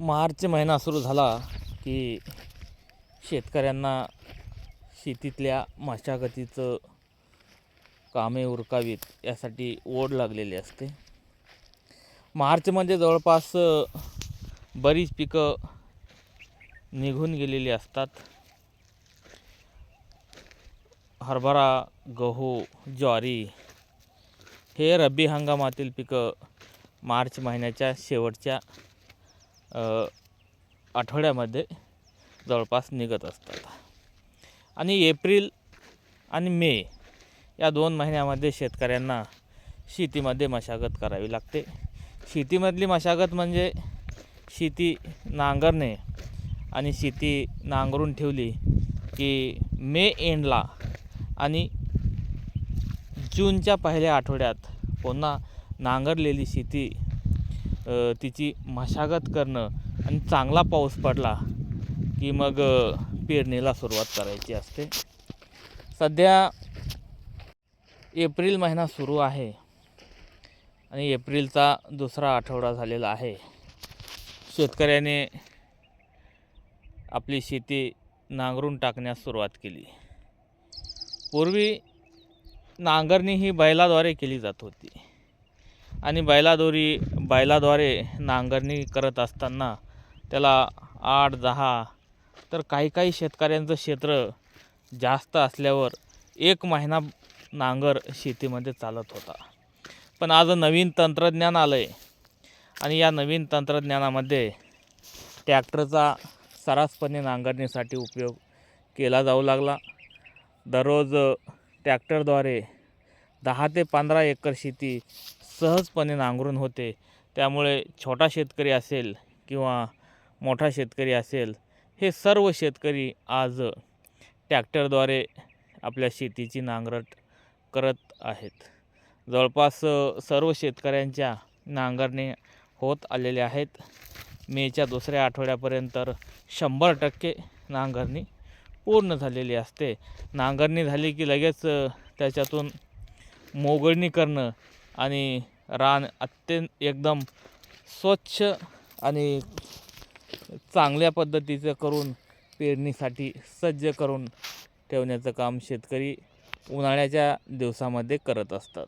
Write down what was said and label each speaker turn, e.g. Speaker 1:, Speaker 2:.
Speaker 1: मार्च महिना सुरू झाला की शेतकऱ्यांना शेतीतल्या मशागतीचं कामे उरकावीत यासाठी ओढ लागलेली असते. मार्चमध्ये म्हणजे जवळपास बरीच पिकं निघून गेलेली असतात. हरभरा गहू ज्वारी हे रब्बी हंगामातील पिकं मार्च महिन्याच्या शेवटच्या आठवड्यामध्ये जवळपास निघत असतात. आणि एप्रिल आणि मे या दोन महिन्यामध्ये शेतकऱ्यांना शेतीमध्ये मशागत करावी लागते. शेतीमधली मशागत म्हणजे शेती नांगरणे आणि शेती नांगरून ठेवली की मे एंडला आणि जूनच्या पहिल्या आठवड्यात पुन्हा नांगरलेली शेती तिची मशागत करणं आणि चांगला पाऊस पडला की मग पेरणीला सुरुवात करायची असते. सध्या एप्रिल महिना सुरू आहे आणि एप्रिलचा दुसरा आठवडा झालेला आहे. शेतकऱ्याने आपली शेती नांगरून टाकण्यास सुरुवात केली. पूर्वी नांगरणी ही बैलाद्वारे केली जात होती. आणि बैलादोरी बैलाद्वारे नांगरणी करत असताना त्याला आठ दहा तर काही काही शेतकऱ्यांचं क्षेत्र जास्त असल्यावर एक महिना नांगर शेतीमध्ये चालत होता. पण आज नवीन तंत्रज्ञान आलं आहे आणि या नवीन तंत्रज्ञानामध्ये ट्रॅक्टरचा सर्रासपणे नांगरणीसाठी उपयोग केला जाऊ लागला. दररोज ट्रॅक्टरद्वारे दहा ते पंधरा एकर शेती सहजपणे नांगरून होते. त्यामुळे छोटा शेतकरी असेल किंवा मोठा शेतकरी असेल हे सर्व शेतकरी आज टॅक्टरद्वारे आपल्या शेतीची नांगरट करत आहेत. जवळपास सर्व शेतकऱ्यांच्या नांगरणे होत आलेले आहेत. मेच्या दुसऱ्या आठवड्यापर्यंत शंभर टक्के नांगरणी पूर्ण झालेली असते. नांगरणी झाली की लगेच त्याच्यातून मोगळणी करणं आणि रान अत्यंत एकदम स्वच्छ आणि चांगल्या पद्धतीचं करून पेरणीसाठी सज्ज करून ठेवण्याचं काम शेतकरी उन्हाळ्याच्या दिवसामध्ये करत असतात.